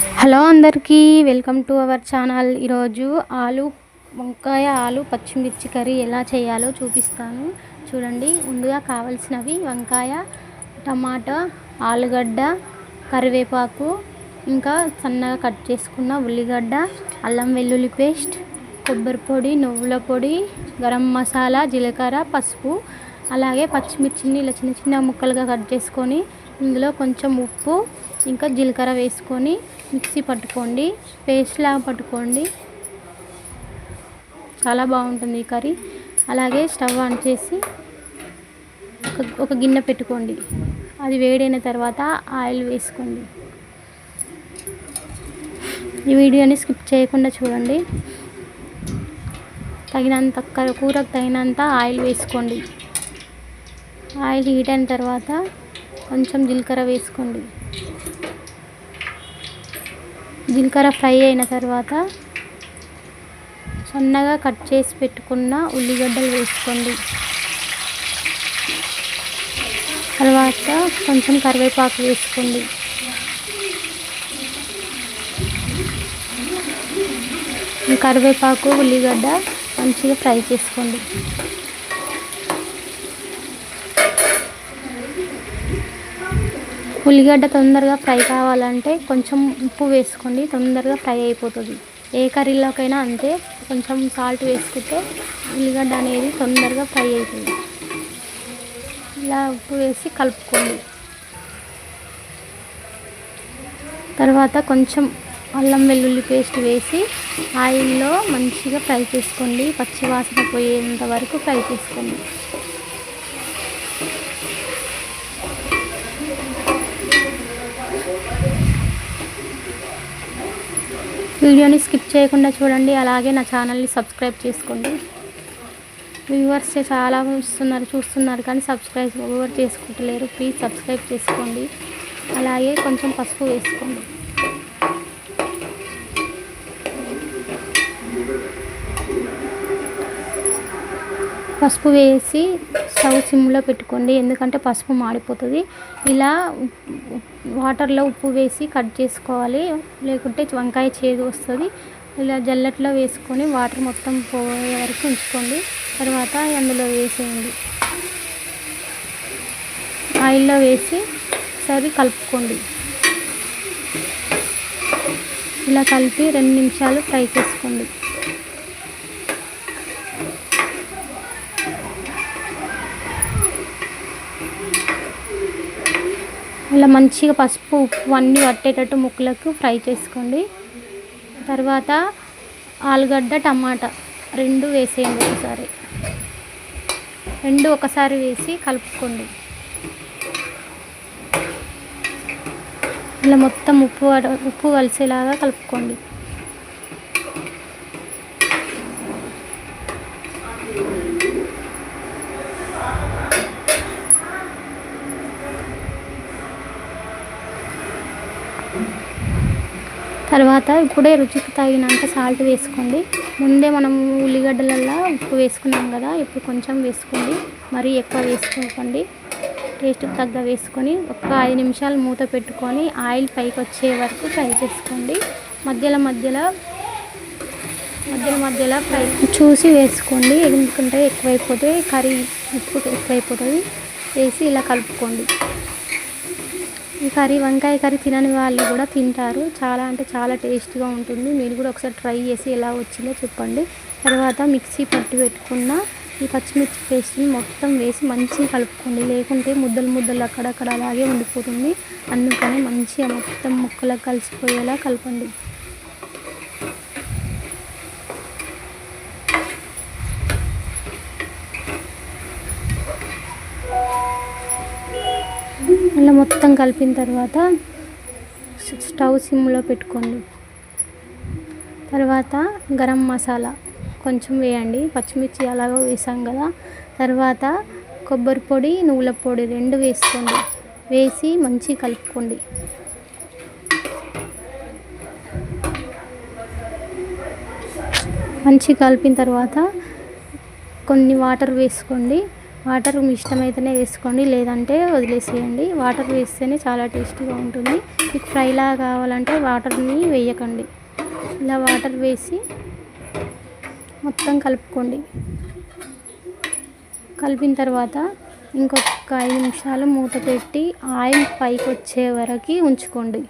Hello అందరికీ welcome to our channel. ఈరోజు ఆలు వంకాయ ఆలు పచ్చిమిర్చి కర్రీ ఎలా చేయాలో చూపిస్తాను. చూడండి ముందుగా కావలసినవి వంకాయ టమాటా ఆలుగడ్డ కరివేపాకు ఇంకా సన్నగా కట్ చేసుకున్న ఉల్లిగడ్డ అల్లం వెల్లుల్లి పేస్ట్ కొబ్బరి పొడి నువ్వుల పొడి గరం మసాలా జీలకర్ర పసుపు అలాగే పచ్చిమిర్చిని ఇలా చిన్న చిన్న ముక్కలుగా కట్ చేసుకొని ఇందులో కొంచెం ఉప్పు ఇంకా జీలకర్ర వేసుకొని మిక్సీ పట్టుకోండి పేస్ట్లా పట్టుకోండి. చాలా బాగుంటుంది ఈ కర్రీ. అలాగే స్టవ్ ఆన్ చేసి ఒక ఒక గిన్నె పెట్టుకోండి. అది వేడైన తర్వాత ఆయిల్ వేసుకోండి. ఈ వీడియోని స్కిప్ చేయకుండా చూడండి. తగినంత కూరకు తగినంత ఆయిల్ వేసుకోండి. ఆయిల్ హీట్ అయిన తర్వాత కొంచెం జీలకర్ర వేసుకోండి. జీలకర్ర ఫ్రై అయిన తర్వాత సన్నగా కట్ చేసి పెట్టుకున్న ఉల్లిగడ్డలు వేసుకోండి. తర్వాత కొంచెం కరివేపాకు వేసుకోండి. కరివేపాకు ఉల్లిగడ్డ మంచిగా ఫ్రై చేసుకోండి. ఉల్లిగడ్డ తొందరగా ఫ్రై కావాలంటే కొంచెం ఉప్పు వేసుకోండి తొందరగా ఫ్రై అయిపోతుంది. ఏ కర్రీలోకైనా అంతే కొంచెం సాల్ట్ వేసుకుంటే ఉల్లిగడ్డ అనేది తొందరగా ఫ్రై అవుతుంది ఇలా ఉప్పు వేసి కలుపుకోండి. తర్వాత కొంచెం అల్లం వెల్లుల్లి పేస్ట్ వేసి ఆయిల్లో మంచిగా ఫ్రై చేసుకోండి. పచ్చివాసన పోయేంత వరకు ఫ్రై చేసుకోండి. వీడియోని స్కిప్ చేయకుండా చూడండి. అలాగే నా ఛానల్ని సబ్స్క్రైబ్ చేసుకోండి. వ్యూవర్స్ చాలా వస్తున్నారు చూస్తున్నారు కానీ సబ్స్క్రైబ్ ఎవరు చేసుకుంటలేరు. ప్లీజ్ సబ్స్క్రైబ్ చేసుకోండి. అలాగే కొంచెం పసుపు వేసుకోండి. పసుపు వేసి స్టవ్ సిమ్లో పెట్టుకోండి. ఎందుకంటే పసుపు మాడిపోతుంది. ఇలా వాటర్లో ఉప్పు వేసి కట్ చేసుకోవాలి. లేకుంటే వంకాయ చేదు వస్తుంది. ఇలా జల్లెట్లో వేసుకొని వాటర్ మొత్తం పోయే వరకు ఉంచుకోండి. తర్వాత అందులో వేసేయండి. ఆయిల్లో వేసి సరి కలుపుకోండి. ఇలా కలిపి రెండు నిమిషాలు ఫ్రై చేసుకోండి. ఇలా మంచిగా పసుపు ఉప్పు అన్నీ పట్టేటట్టు ముక్కలకు ఫ్రై చేసుకోండి. తర్వాత ఆలుగడ్డ టమాటా రెండు వేసేయండి ఒకసారి. రెండు ఒకసారి వేసి కలుపుకోండి. ఇలా మొత్తం ఉప్పు ఉప్పు కలిసేలాగా కలుపుకోండి. తర్వాత ఇప్పుడే రుచికి తగినంత సాల్ట్ వేసుకోండి. ముందే మనం ఉల్లిగడ్డలల్లో ఉప్పు వేసుకున్నాం కదా ఇప్పుడు కొంచెం వేసుకోండి. మరీ ఎక్కువ వేసుకోకండి. టేస్ట్కి తగ్గ వేసుకొని ఒక ఐదు నిమిషాలు మూత పెట్టుకొని ఆయిల్ పైకి వచ్చే వరకు ఫ్రై చేసుకోండి. మధ్యలో మధ్యలో మధ్యలో మధ్యలో ఫ్రై చూసి వేసుకోండి. ఎందుకంటే ఎక్కువైపోతే కర్రీ ఉప్పు ఎక్కువైపోతుంది. వేసి ఇలా కలుపుకోండి. ఈ కర్రీ వంకాయ కర్రీ తినని వాళ్ళు కూడా తింటారు. చాలా అంటే చాలా టేస్ట్గా ఉంటుంది. మీరు కూడా ఒకసారి ట్రై చేసి ఎలా వచ్చిందో చెప్పండి. తర్వాత మిక్సీ పట్టి పెట్టుకున్న ఈ పచ్చిమిర్చి పేస్ట్ని మొత్తం వేసి మంచిగా కలుపుకోండి. లేకుంటే ముద్దలు ముద్దలు అక్కడక్కడ అలాగే ఉండిపోతుంది. అందుకని మంచిగా మొత్తం ముక్కలకు కలిసిపోయేలా కలపండి. అలా మొత్తం కలిపిన తర్వాత స్టవ్ సిమ్లో పెట్టుకోండి. తర్వాత గరం మసాలా కొంచెం వేయండి. పచ్చిమిర్చి అలాగో వేసాం కదా. తర్వాత కొబ్బరి పొడి నువ్వుల పొడి రెండు వేసుకోండి. వేసి మంచి కలుపుకోండి. మంచి కలిపిన తర్వాత కొన్ని వాటర్ వేసుకోండి. వాటర్ మీ ఇష్టమైతేనే వేసుకోండి లేదంటే వదిలేసేయండి. వాటర్ వేస్తేనే చాలా టేస్టీగా ఉంటుంది. మీకు ఫ్రైలా కావాలంటే వాటర్ని వేయకండి. ఇలా వాటర్ వేసి మొత్తం కలుపుకోండి. కలిపిన తర్వాత ఇంకొక ఐదు నిమిషాలు మూత పెట్టి ఆయిల్ పైకి వచ్చే వరకు ఉంచుకోండి.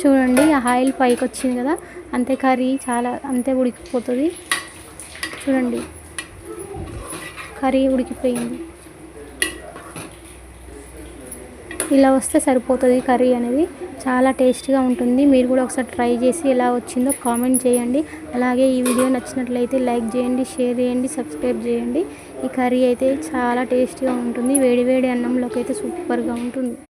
చూడండి ఆయిల్ పైకి వచ్చింది కదా? అంతే కర్రీ చాలా అంతే ఉడికిపోతుంది. చూడండి. కర్రీ ఉడికిపోయింది. ఇలా వస్తే సరిపోతుంది కర్రీ అనేది. చాలా టేస్టీగా ఉంటుంది. మీరు కూడా ఒకసారి ట్రై చేసి ఎలా వచ్చిందో కామెంట్ చేయండి. అలాగే ఈ వీడియో నచ్చినట్లయితే లైక్ చేయండి షేర్ చేయండి సబ్స్క్రైబ్ చేయండి. ఈ కర్రీ అయితే చాలా టేస్టీగా ఉంటుంది. వేడి వేడి అన్నంలోకి అయితే సూపర్గా ఉంటుంది.